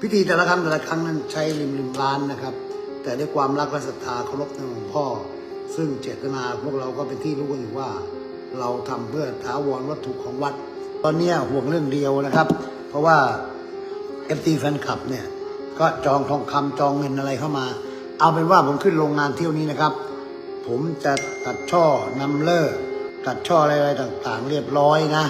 พิธีแต่ละครั้งแต่ละครั้งนั้นใช้ริมริมร้านนะครับ แต่ด้วยความรักและศรัทธาเคารพในหลวงพ่อ ซึ่งเจตนาพวกเราก็เป็นที่รู้กันอยู่ว่า เราทำเพื่อถาวรวัตถุของวัด ตอนนี้ห่วงเรื่องเดียวนะครับ เพราะว่าเอฟตีแฟนคลับเนี่ยก็จองทองคำจองเงินอะไรเข้ามา เอาเป็นว่าผมขึ้นโรงงานเที่ยวนี้นะครับ ผมจะตัดช่อนำเลิกตัดช่ออะไรๆต่างๆ เรียบร้อยนะ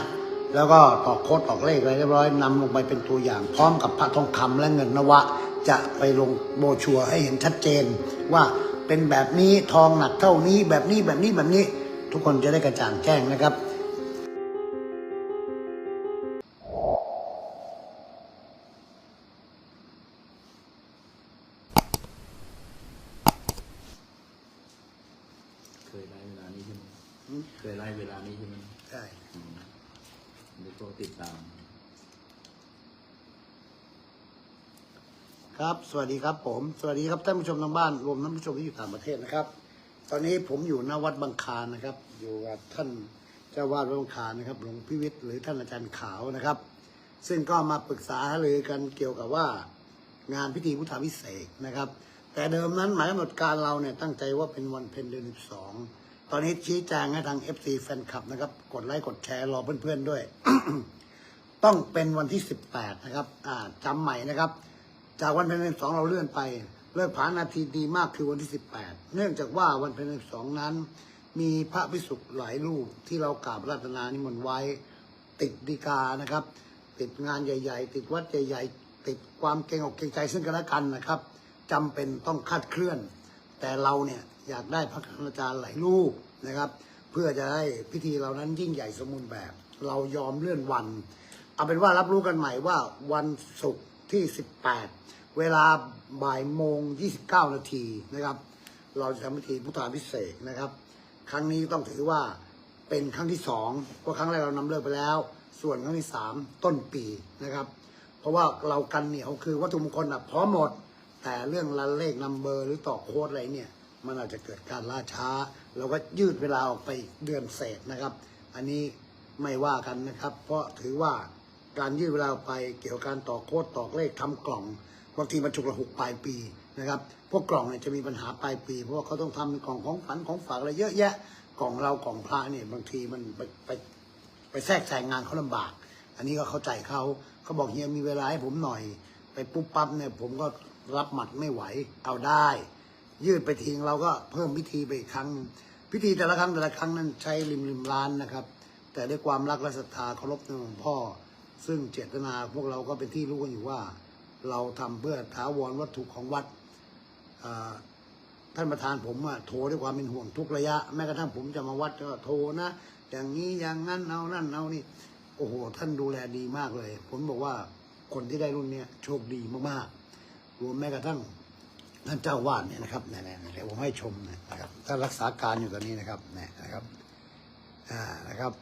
แล้วก็ตอกโคดตอกเลขอะไรเรียบร้อยนำลงไปเป็นตัวอย่าง พร้อมกับพระทองคำและเงินนวะ จะไปลงโบชัวให้เห็นชัดเจน ว่าเป็นแบบนี้ทองหนักเท่านี้แบบนี้แบบนี้แบบนี้ ทุกคนจะได้กระจ่างแจ้งนะครับ ติดตาม ครับ สวัสดีครับผม สวัสดีครับท่านผู้ชมทางบ้าน รวมท่านผู้ชมที่อยู่ต่างประเทศนะครับ ตอนนี้ผมอยู่หน้าวัดบางคานนะครับ อยู่กับท่านเจ้าวาดวัดบางคานนะครับหลวงพิวิทย์หรือท่านอาจารย์ขาวนะครับ ซึ่งก็มาปรึกษาหารือกันเกี่ยวกับว่างานพิธีพุทธาพิเศษนะครับ แต่เดิมนั้นหมายกำหนดการเราเนี่ยตั้งใจว่าเป็นวันเพ็ญเดือนสิบสองตอนนี้ชี้แจงให้ทาง FC แฟนคลับนะครับ กดไลค์กดแชร์รอเพื่อนๆด้วย ต้องเป็นวันที่ 18 นะครับอ่าจำใหม่นะครับ จากวันเพ็ญเดือนสองเราเลื่อนไปเลิกผานนาทีดีมากคือวันที่ 18 เนื่องจากว่าวันเพ็ญเดือนสองนั้น มีพระพิสุหลายรูปที่เรากราบรัตนานิมนต์ไว้ติดดีกานะครับ ติดงานใหญ่ ๆ ติดวัดใหญ่ ๆ ติดความเกรงอกเกรงใจซึ่งกันและกันนะครับจำเป็นต้องคาดเคลื่อน แต่เราเนี่ยอยากได้พระคณาจารย์หลายรูปนะครับ เพื่อจะให้พิธีเรานั้นยิ่งใหญ่สมบูรณ์แบบ เรายอมเลื่อนวัน เอาเป็นว่ารับรู้กันใหม่ว่าวันศุกร์ที่ 18 เวลาบ่ายโมง 29 นาทีนะครับ เราจะทำพิธีพุทธาพิเศษนะครับ ครั้งนี้ต้องถือว่าเป็นครั้งที่สองเพราะครั้งแรกเรานำเลิกไปแล้ว ส่วนครั้งที่สามต้นปีนะครับ เพราะว่าเรากันเหนียวคือวัตถุมงคลอะพร้อมหมด แต่เรื่องรันเลขนัมเบอร์หรือต่อโค้ดอะไรเนี่ย มันอาจจะเกิดการล่าช้า เราก็ยืดเวลาออกไปเดือนเศษนะครับ อันนี้ไม่ว่ากันนะครับ เพราะถือว่า การยืดเวลาไปเกี่ยวกับการต่อโค้ดต่อเลขทำกล่องบางทีมันฉุกระหุกปลายปีนะครับพวกกล่องเนี่ยจะมีปัญหาปลายปี เพราะว่าเขาต้องทำเป็นกล่องของฝันของฝากอะไรเยอะแยะกล่องเรากล่องพระเนี่ยบางทีมันไปไปไปแทรกแซงงานเขาลำบาก อันนี้ก็เข้าใจเขาเขาบอกเฮียมีเวลาให้ผมหน่อย ไปปุ๊บปั๊บเนี่ยผมก็รับหมัดไม่ไหวเอาได้ ยืดไปทิ้งเราก็เพิ่มพิธีไปอีกครั้ง พิธีแต่ละครั้งแต่ละครั้งนั้นใช้ริมริมร้านนะครับ แต่ด้วยความรักและศรัทธาเคารพในหลวงพ่อ ซึ่งเจตนาพวกเราก็เป็นที่รู้กันอยู่ว่า เราทำเพื่อถาวรวัตถุของวัดท่านประธานผมอะโทรด้วยความเป็นห่วงทุกระยะ แม้กระทั่งผมจะมาวัดก็โทรนะอย่างนี้อย่างนั้นเอานั่นเอานี่โอ้โห ท่านดูแลดีมากเลย ผมบอกว่าคนที่ได้รุ่นเนี้ยโชคดีมากๆรวมแม้กระทั่งท่านเจ้าวาดเนี่ยนะครับเนี่ยเนี่ยเนี่ยผมให้ชมนะครับท่านรักษาการอยู่ตอนนี้นะครับเนี่ยนะครับอ่านะครับ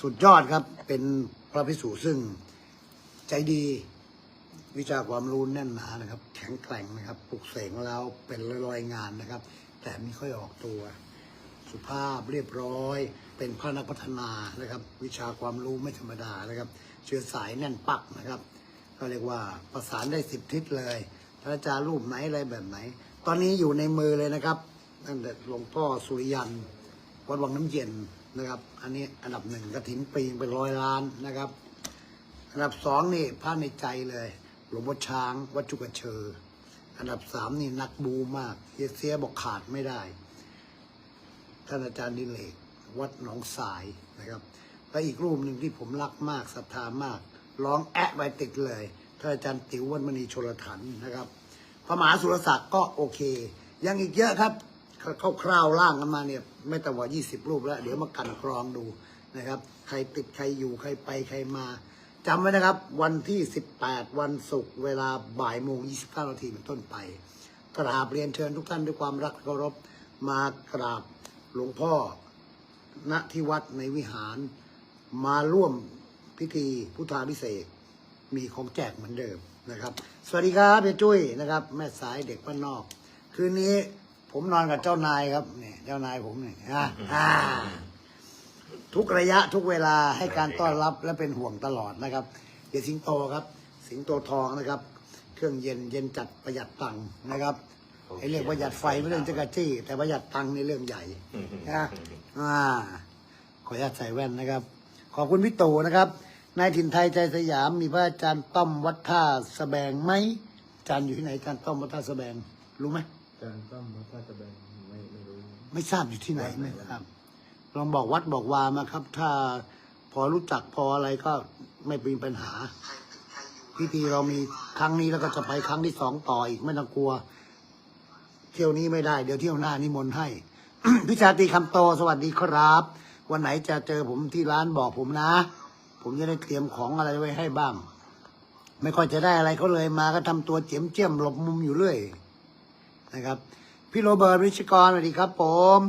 สุดยอดครับเป็น พระพิสุซึ่งใจดีวิชาความรู้แน่นหนานะครับ แข็งแกร่งนะครับปลุกเสกมาแล้วเป็นร้อยๆงานนะครับ แต่ไม่ค่อยออกตัว สุภาพเรียบร้อย เป็นพระนักพัฒนานะครับ วิชาความรู้ไม่ธรรมดานะครับ เชื้อสายแน่นปักนะครับก็เรียกว่าประสานได้สิบทิศเลยพระอาจารย์รูปไหนอะไรแบบไหน ตอนนี้อยู่ในมือเลยนะครับตั้งแต่หลวงพ่อสุริยันวัดวังน้ำเย็น นะครับ อันนี้อันดับหนึ่งกระถินปีงเป็นร้อยล้านนะครับ อันดับสองนี่พระในใจเลยหลวงพ่อช้างวัดจุกเชออันดับสามนี่นักบูมากเฮียเสียบอกขาดไม่ได้ ท่านอาจารย์ดิเลกวัดหนองสายนะครับและอีกรูปหนึ่งที่ผมรักมากศรัทธามาก ร้องแอะไปติดเลยท่านอาจารย์ติ๋ววัดมณีชลถันนะครับ พระมหาสุรศักดิ์ก็โอเค ยังอีกเยอะครับ คร่าวๆร่างกันมาเนี่ย ไม่ต่ำกว่า 20 รูปแล้ว เดี๋ยวมากันกรองดูนะครับ ใครติดใครอยู่ใครไปใครมาจำไว้นะครับ วันที่ 18 วันศุกร์เวลาบ่ายโมง29นาทีเป็นต้นไป กราบเรียนเชิญทุกท่านด้วยความรักเคารพมากราบหลวงพ่อณที่วัดในวิหารมาร่วมพิธีพุทธาพิเศษมีของแจกเหมือนเดิมนะครับ สวัสดีครับเพี่จุ้ยนะครับ แม่สายเด็กบ้านนอก คืนนี้ ผมนอนกับเจ้านายครับเนี่ยเจ้านายผมเนี่ยอ่าอ่า ทุกระยะทุกเวลาให้การต้อนรับและเป็นห่วงตลอดนะครับเดี๋ยวสิงโตครับ สิงโตทองนะครับ เครื่องเย็นเย็นจัดประหยัดตังค์นะครับไอ้เรื่องประหยัดไฟไม่เรื่องจักรจี้ แต่ประหยัดตังค์ในเรื่องใหญ่นะอ่า ขออนุญาตใส่แว่นนะครับ ขอบคุณพี่ตู่นะครับนายถิ่นไทยใจสยามมีพระอาจารย์ต้อมวัดท่าสะแบงไหมอาจารย์อยู่ที่ไหนอาจารย์ต้อมวัดท่าสะแบงรู้ไหม การต้อมวัดท่าตะแบงไม่ไม่รู้ ไม่ทราบอยู่ที่ไหนไหมครับลองบอกวัดบอกวามาครับ ถ้าพอรู้จักพออะไรก็ไม่เป็นปัญหา พิธีเรามีครั้งนี้แล้วก็จะไปครั้งที่สองต่ออีกไม่ต้องกลัว เที่ยวนี้ไม่ได้ เดี๋ยวเที่ยวหน้านิมนต์ให้ พิชาตรีคำโตสวัสดีครับ วันไหนจะเจอผมที่ร้านบอกผมนะ ผมจะได้เตรียมของอะไรไว้ให้บ้าง ไม่ค่อยจะได้อะไรเขาเลยมาก็ทำตัวเจียมเจียมหลบมุมอยู่เรื่อย นะครับ พี่โรเบิร์ตวิชกรสวัสดีครับผม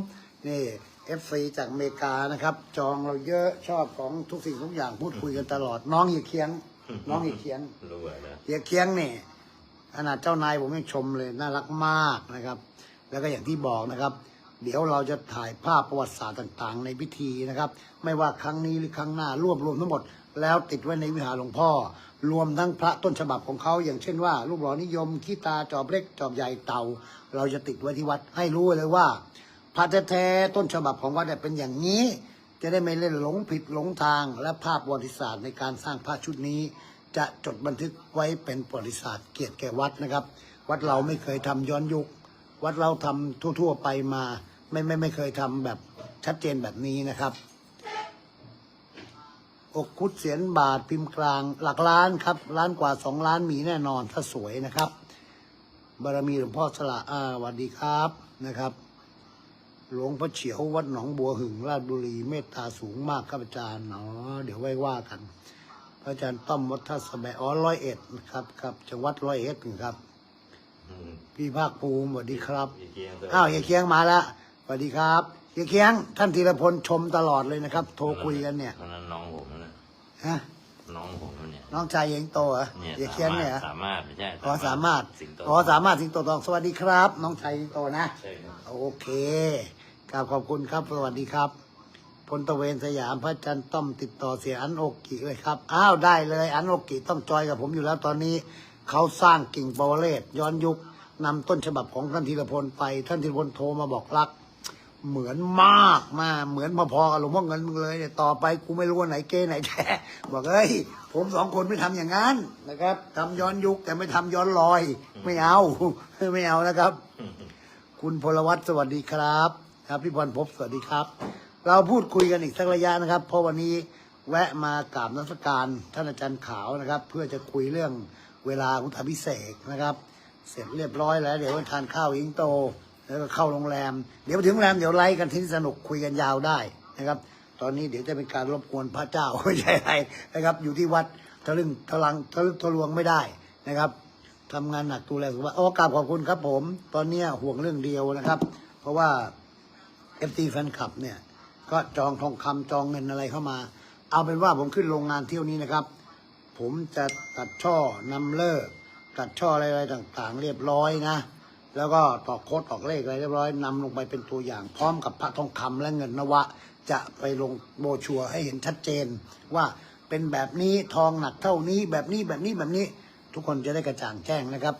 นี่เอฟซีจากอเมริกานะครับ จองเราเยอะชอบของทุกสิ่งทุกอย่างพูดคุยกันตลอด น้องเฮียเคียง น้องเฮียเคียงรู้อะนะเฮียเคียงเนี่ยขนาดเจ้านายผมยังชมเลยน่ารักมากนะครับ แล้วก็อย่างที่บอกนะครับ เดี๋ยวเราจะถ่ายภาพประวัติศาสตร์ต่าง ๆ ในพิธีนะครับ ไม่ว่าครั้งนี้หรือครั้งหน้ารวบรวมทั้งหมด แล้วติดไว้ในวิหารหลวงพ่อ รวมทั้งพระต้นฉบับของเขาอย่างเช่นว่ารูปหล่อนิยมขี้ตาจอบเล็กจอบใหญ่เต่า เราจะติดไว้ที่วัดให้รู้เลยว่า พระแท้ๆต้นฉบับของวัดเป็นอย่างนี้ จะได้ไม่เล่นหลงผิดหลงทาง และภาพประวัติศาสตร์ในการสร้างพระชุดนี้ จะจดบันทึกไว้เป็นประวัติศาสตร์เกียรติแก่วัดนะครับ วัดเราไม่เคยทำย้อนยุค วัดเราทำทั่ว ๆ ไปมา ไม่ไม่ไม่เคยทำแบบชัดเจนแบบนี้นะครับ อกคุดเสียนบาทพิมพ์กลาง หลักล้านครับ ล้านกว่าสองล้านมีแน่นอนถ้าสวยนะครับ บารมีหลวงพ่อสละอ่าสวัสดีครับนะครับหลวงพ่อเฉียววัดหนองบัวหึงราชบุรีเมตตาสูงมากครับอาจารย์เนาะเดี๋ยวไว้ว่ากันพระอาจารย์ต้อมวัดท่าสะแบะอ๋อร้อยเอ็ดนะครับครับจังหวัดร้อยเอ็ดครับอืมพี่ภาคภูมิสวัสดีครับอีกเกียงอ้าวเฮียเคียงมาแล้วสวัสดีครับเฮียเคียงท่านธีรพลชมตลอดเลยนะครับ โทรคุยกันเนี่ยคนนั้นน้องผมนะ ฮะน้องผมเนี่ยน้องชายเฮงโตเหรอเนี่ยเฮียเคียงเนี่ยเหรอสามารถไม่ใช่อ๋อสามารถสิงโตอ๋อสามารถสิงโตทองสวัสดีครับ น้องชายสิงโตนะใช่ครับโอเคกราบขอบคุณครับสวัสดีครับพลตระเวนสยามพระจันทร์ต้อมติดต่อเสียอันโอกกิเลยครับอ้าวได้เลย อันโอกกิต้องจอยกับผมอยู่แล้วตอนนี้ เขาสร้างกิ่งปวเรศย้อนยุคนำต้นฉบับของท่านธีรพลไปท่านธีรพลโทรมาบอกรัก เหมือนมากมากเหมือนพอๆกับหลวงพ่อเงินมึงเลยเนี่ยต่อไปกูไม่รู้ว่าไหนเกไหนแท้บอกเอ้ยผมสองคนไม่ทำอย่างนั้นนะครับทำย้อนยุคแต่ไม่ทำย้อนรอย ไม่เอาไม่เอานะครับ คุณพลวัตสวัสดีครับ ครับพี่พรภพสวัสดีครับ เราพูดคุยกันอีกสักระยะนะครับ เพราะวันนี้แวะมากราบนักการท่านอาจารย์ขาวนะครับ เพื่อจะคุยเรื่องเวลาพุทธพิเศษกนะครับ เสร็จเรียบร้อยแล้ว เดี๋ยวทานข้าวอิงโต แล้วก็เข้าโรงแรม เดี๋ยวไปถึงโรงแรมเดี๋ยวไล่กันที่สนุกคุยกันยาวได้นะครับ ตอนนี้เดี๋ยวจะเป็นการรบกวนพระเจ้าไม่ใช่อะไรนะครับ อยู่ที่วัดทะลึ่งทะลังทะลึกทะลวงไม่ได้นะครับทำงานหนักดูแลสุขภาพโอ้กราบขอบคุณครับผม ตอนเนี้ห่วงเรื่องเดียวนะครับ เพราะว่าเอฟซีแฟนคลับเนี่ย ก็จองทองคำจองเงินอะไรเข้ามา เอาเป็นว่าผมขึ้นโรงงานเที่ยวนี้นะครับ ผมจะตัดช่อนำเลิกตัดช่ออะไรๆต่าง ๆ เรียบร้อยนะ แล้วก็ตอกโคดตอกเลขอะไรเรียบร้อยนำลงไปเป็นตัวอย่าง พร้อมกับพระทองคำและเงินนวะ จะไปลงโบชัวให้เห็นชัดเจน ว่าเป็นแบบนี้ทองหนักเท่านี้ แบบนี้แบบนี้แบบนี้ ทุกคนจะได้กระจ่างแจ้งนะครับ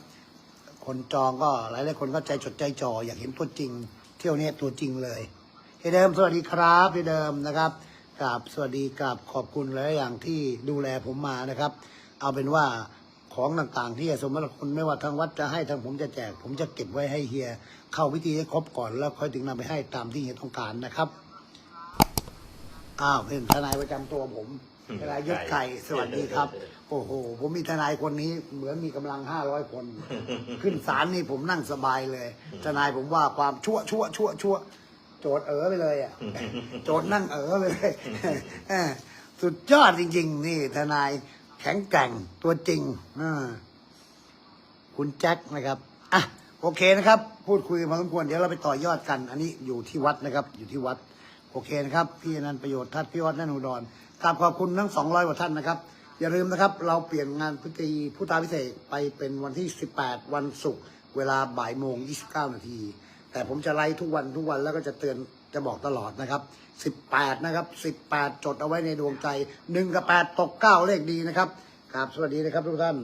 คนจองก็หลายหลายคนก็ใจจดใจจ่ออยากเห็นตัวจริง เที่ยวนี้ตัวจริงเลยพี่เดิมสวัสดีครับพี่เดิมนะครับกราบสวัสดีกราบขอบคุณหลายอย่างที่ดูแลผมมานะครับ เอาเป็นว่า ของต่างๆ ที่สมมติคุณไม่ว่าทางวัดจะให้ทางผมจะแจก ผมจะเก็บไว้ให้เฮีย เข้าพิธีให้ครบก่อนแล้วค่อยถึงนำไปให้ตามที่เฮียต้องการนะครับอ้าวเป็นทนายประจำตัวผมทนายยศไก่สวัสดีครับ โอ้โห ผมมีทนายคนนี้เหมือนมีกำลังห้าร้อยคน ขึ้นศาลนี่ผมนั่งสบายเลย ทนายผมว่าความชั่วชั่วชั่วชั่วโจทย์เอ๋อไปเลยอะโจทย์นั่งเอ๋อไปเลยเออสุดยอดจริง ๆ นี่ทนาย แข็งแกร่งตัวจริงคุณแจ็คนะครับอะโอเคนะครับ พูดคุยพอสมควรเดี๋ยวเราไปต่อยอดกัน อันนี้อยู่ที่วัดนะครับ อยู่ที่วัด โอเคนะครับ พี่นันประโยชน์ทัศน์พี่วัดนันอุดรกราบขอบคุณทั้งสองร้อยกว่าท่านนะครับ อย่าลืมนะครับ เราเปลี่ยนงานพิธีพุทธาพิเศษไปเป็นวันที่ 18 วันศุกร์เวลาบ่ายโมง29นาทีแต่ผมจะไลฟ์ทุกวันทุกวันแล้วก็จะเตือน จะบอกตลอดนะครับ 18 นะครับ 18 จดเอาไว้ในดวงใจ 1 กับ 8 ตก 9 เลขดีนะครับกราบสวัสดีนะครับทุกท่าน